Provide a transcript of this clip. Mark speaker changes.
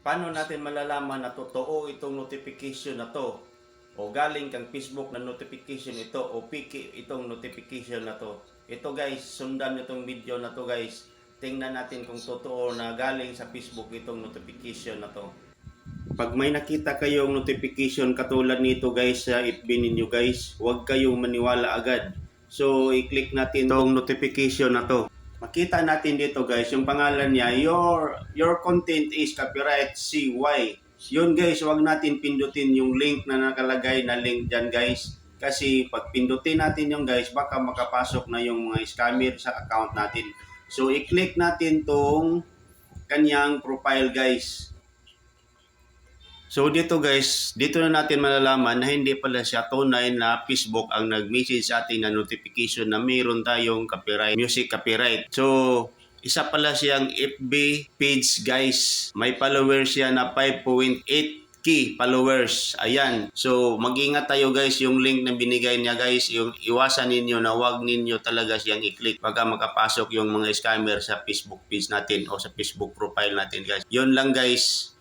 Speaker 1: Paano natin malalaman na totoo itong notification na to? O galing kang Facebook na notification ito o piki itong notification na to. Ito guys, sundan nyo itong video na to guys. Tingnan natin kung totoo na galing sa Facebook itong notification na to. Pag may nakita kayong notification katulad nito guys sa FB ninyo guys, huwag kayong maniwala agad. So, i-click natin itong notification na to. Makita natin dito guys, yung pangalan niya, your your content is copyright CY. Yun guys, wag natin pindutin yung link na nakalagay na link dyan guys. Kasi pag pindutin natin yung guys, baka makapasok na yung mga scammer sa account natin. So, i-click natin tong kanyang profile guys. So dito guys, dito na natin malalaman na hindi pala siya tunay na Facebook ang nag-message sa atin na notification na mayroon tayong copyright, music copyright. So isa pala siyang FB page guys. May followers siya na 5.8k followers. Ayan. So mag-ingat tayo guys yung link na binigay niya guys. Yung iwasan ninyo na wag ninyo talaga siyang i-click. Baka makapasok yung mga scammer sa Facebook page natin o sa Facebook profile natin guys. Yun lang guys.